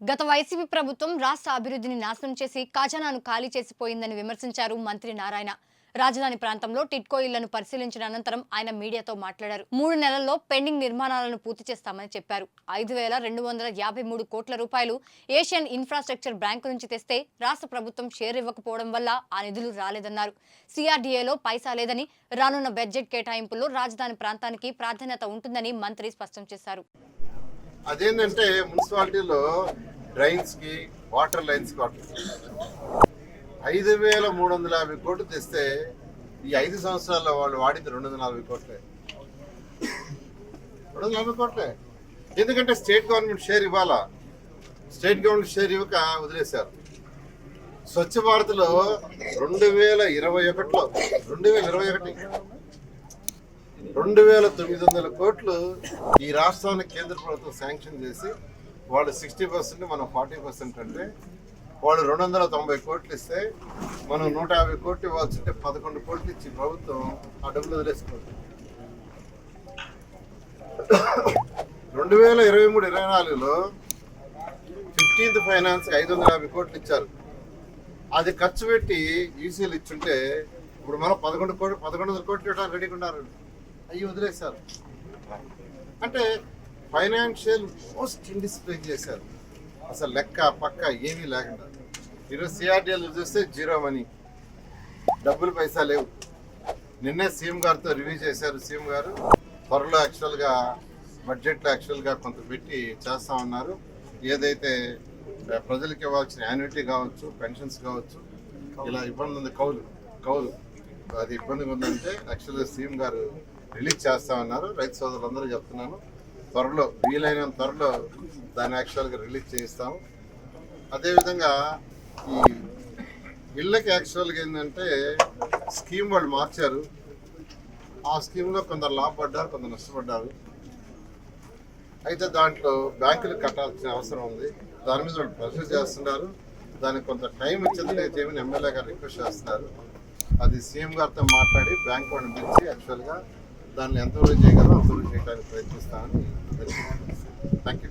గత వైసీపీ ప్రభుత్వం రాష్ట్ర అభివృద్ధిని నాశనం చేసి ఖజానాను ఖాళీ చేసిపోయిందని విమర్శించారు మంత్రి నారాయణ. రాజధాని ప్రాంతంలో టిట్కో ఇళ్ళను పరిశీలించిన అనంతరం ఆయన మీడియాతో మాట్లాడారు. మూడు నెలల్లో పెండింగ్ నిర్మాణాలను పూర్తి చేస్తామని చెప్పారు. ఐదు వేల రెండు వందల యాభై మూడు కోట్ల రూపాయలు ఏషియన్ ఇన్ఫ్రాస్ట్రక్చర్ బ్యాంకు నుంచి తెస్తే రాష్ట్ర ప్రభుత్వం షేర్ ఇవ్వకపోవడం వల్ల ఆ నిధులు రాలేదన్నారు. సిఆర్డీఏలో పైసా లేదని రానున్న బడ్జెట్ కేటాయింపుల్లో రాజధాని ప్రాంతానికి ప్రాధాన్యత ఉంటుందని మంత్రి స్పష్టం చేశారు. అదేంటంటే మున్సిపాలిటీలో డ్రైన్స్కి వాటర్ లైన్స్కి వాటర్ ఐదు వేల మూడు వందల యాభై కోట్లు తెస్తే ఈ ఐదు సంవత్సరాల్లో వాళ్ళు వాడింది రెండు వందల నలభై కోట్లే. రెండు వందల నలభై కోట్లే. ఎందుకంటే స్టేట్ గవర్నమెంట్ షేర్ ఇవ్వాలా. స్టేట్ గవర్నమెంట్ షేర్ ఇవ్వక వదిలేశారు. స్వచ్ఛ భారత్లో రెండు వేల ఇరవై ఒకటిలో రెండు వేల ఇరవై ఒకటి రెండు వేల తొమ్మిది వందల కోట్లు ఈ రాష్ట్రానికి కేంద్ర ప్రభుత్వం శాంక్షన్ చేసి వాళ్ళు సిక్స్టీ పర్సెంట్ మనం ఫార్టీ పర్సెంట్ అంటే వాళ్ళు రెండు వందల తొంభై కోట్లు ఇస్తే మనం నూట యాభై కోట్లు ఇవ్వాల్సి ఉంటే పదకొండు కోట్లు ఇచ్చి ప్రభుత్వం ఆ డబ్బులు వదిలేసుకోవాలి. రెండు వేల ఇరవై మూడు ఇరవై నాలుగులో ఫిఫ్టీన్త్ ఫైనాన్స్ ఐదు వందల యాభై కోట్లు ఇచ్చారు. అది ఖర్చు పెట్టి యూసీఎల్ ఇచ్చుంటే ఇప్పుడు మనం పదకొండు కోట్లు పదకొండు వందల కోట్లు ఇవ్వడానికి రెడీగా ఉన్నారండి అవి వదిలేశారు. అంటే ఫైనాన్షియల్ మోస్ట్ ఇండిస్ప్లే చేశారు అసలు లెక్క పక్క ఏమీ లేకుండా. ఈరోజు సిఆర్డీఎల్ చూస్తే జీరో మనీ. డబ్బులు పైసా లేవు. నిన్నే సీఎం గారితో రివ్యూ చేశారు సీఎం గారు. త్వరలో యాక్చువల్గా బడ్జెట్లో యాక్చువల్గా కొంత పెట్టి చేస్తా ఉన్నారు. ఏదైతే ప్రజలకు ఇవ్వాల్సిన యాన్యుటీ కావచ్చు పెన్షన్స్ కావచ్చు ఇలా ఇబ్బంది ఉంది. కౌలు కౌలు. అది ఇబ్బందిగా ఉందంటే యాక్చువల్గా సీఎం గారు రిలీజ్ చేస్తా ఉన్నారు రైతు సోదరులందరూ చెప్తున్నాను. త్వరలో వీలైనంత త్వరలో దాన్ని యాక్చువల్గా రిలీజ్ చేయిస్తాము. అదేవిధంగా ఈ ఇళ్ళకి యాక్చువల్గా ఏంటంటే స్కీమ్ వాళ్ళు మార్చారు. ఆ స్కీమ్లో కొందరు లాభపడ్డారు కొందరు నష్టపడ్డారు. అయితే దాంట్లో బ్యాంకులు కట్టాల్సిన అవసరం ఉంది. దాని మీద వాళ్ళు ప్రెషర్ చేస్తున్నారు. దానికి కొంత టైం ఇచ్చేది అయితే ఏమని ఎమ్మెల్యే గారు రిక్వెస్ట్ చేస్తున్నారు. అది సీఎం గారితో మాట్లాడి బ్యాంక్ వాళ్ళని పిలిచి యాక్చువల్గా దాన్ని ఎంతవరకు చేయగలరో అంతవరకు చేయడానికి ప్రయత్నిస్తామని థ్యాంక్ యూ